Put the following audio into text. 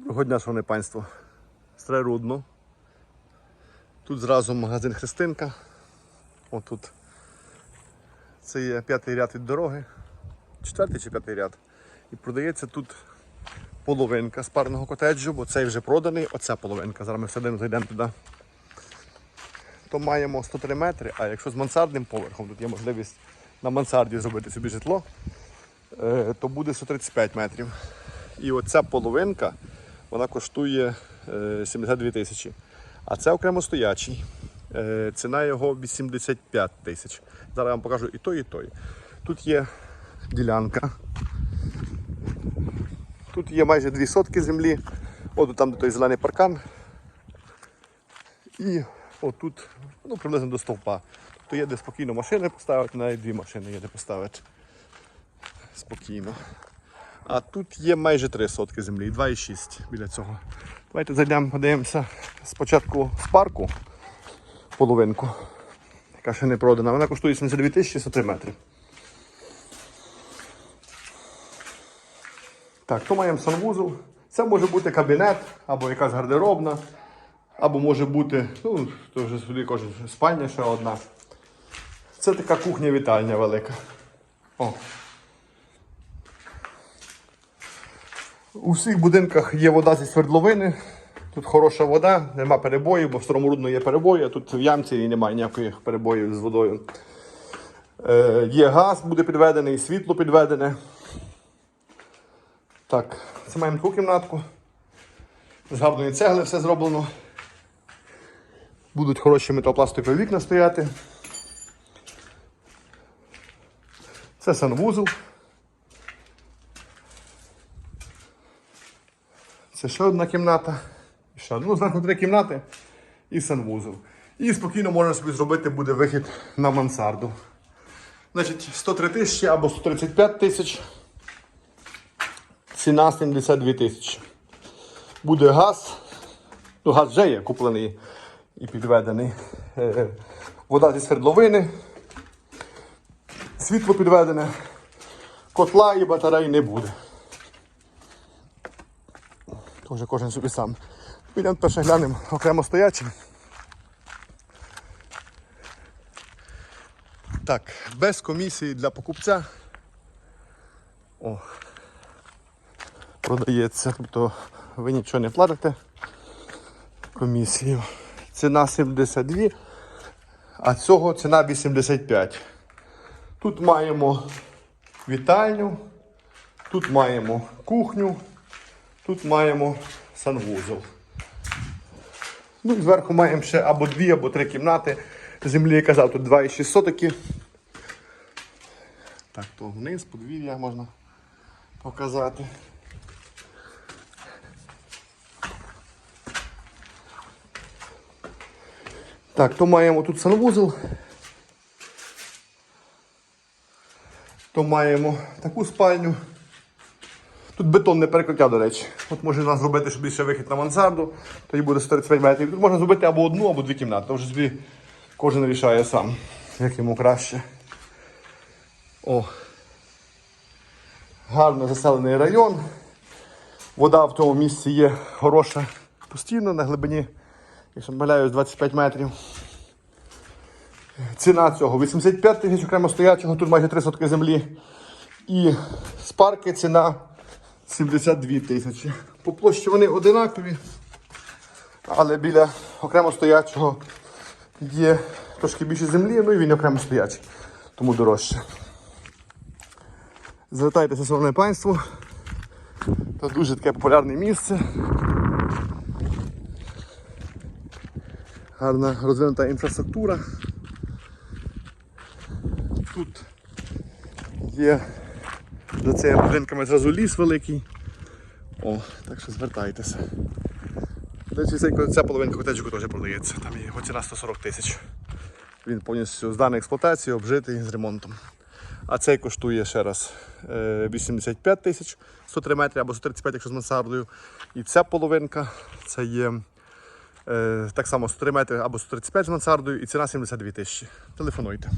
Доброго дня, шановне панство. Стре Рудно. Тут зразу магазин Христинка. Отут. Це є п'ятий ряд від дороги. Четвертий чи п'ятий ряд. І продається тут половинка з парного котеджу, бо цей вже проданий, оця половинка. Зараз ми всередину зайдемо туди. То маємо 103 метри, а якщо з мансардним поверхом, тут є можливість на мансарді зробити собі житло, е, то буде 135 метрів. І оця половинка вона коштує е, 72 тисячі. А це окремо стоячий. Е, Ціна його 85 тисяч. Зараз я вам покажу і той, і той. Тут є ділянка. Тут є майже дві сотки землі. От там де той зелений паркан. І отут ну, приблизно до стовпа. Тобто є де спокійно машини поставити, навіть дві машини є де поставити. Спокійно. А тут є майже 3 сотки землі, 2,6 біля цього. Давайте зайдемо, подивимося спочатку з парку половинку, яка ще не продана. Вона коштує 72 тисячі 103 метри. Так, то маємо санвузол. Це може бути кабінет або якась гардеробна, або може бути, ну, то вже сюди кожен спальня ще одна. Це така кухня-вітальня велика. О, У всіх будинках є вода зі свердловини. Тут хороша вода, нема перебоїв, бо в старому рудно є перебої, а тут в ямці і немає ніяких перебоїв з водою. Е, є газ, буде підведений, світло підведене. Так, це маємо таку кімнатку. З гарної цегли все зроблено. Будуть хороші металопластикові вікна стояти. Це санвузол. Це ще одна кімната. Ще одна. Ну, зверху три кімнати і санвузол. І спокійно можна собі зробити буде вихід на мансарду. Значить, 103 тисячі або 135 тисяч. Ціна 72 тисячі. Буде газ. Ну, газ вже є куплений і підведений. Е, Вода зі свердловини. Світло підведене. Котла і батареї не буде. Вже кожен собі сам. Підемо перше глянемо окремо стоячим. Так, без комісії для покупця. О, продається. Тобто ви нічого не платите. Комісію. Ціна 72, а цього ціна 85. Тут маємо вітальню, тут маємо кухню, Тут маємо санвузол. Ну зверху маємо ще або дві, або три кімнати. Землі я казав, тут 2,6 сотики. Так, то вниз, подвір'я можна показати. Так, то маємо тут санвузол. То маємо таку спальню. Тут бетонне перекриття, до речі. От можна зробити, щоб більше вихід на мансарду, тоді буде 135 метрів. Тут можна зробити або одну, або дві кімнати. То вже собі кожен рішає сам, як йому краще. О. Гарно заселений район. Вода в тому місці є хороша постійно на глибині, якщо помиляюсь, 25 метрів. Ціна цього 85 тисяч окремо стоячого, тут майже 3 сотки землі. І з парки ціна 72 тисячі. По площі вони одинакові, але біля окремо стоячого є трошки більше землі, ну і він окремо стоячий, тому дорожче. Звертайтеся, шановне панство. Це дуже таке популярне місце. Гарна розвинута інфраструктура. Тут є за цими будинками зразу ліс великий. О, так що звертайтеся. Ця половинка котеджику теж продається. Там його ціна 140 тисяч. Він повністю зданий експлуатації, обжитий з ремонтом. А цей коштує ще раз е, 85 тисяч 103 метри або 135, якщо з мансардою. І ця половинка це є е, так само 103 метри або 135 з мансардою і ціна 72 тисячі. Телефонуйте.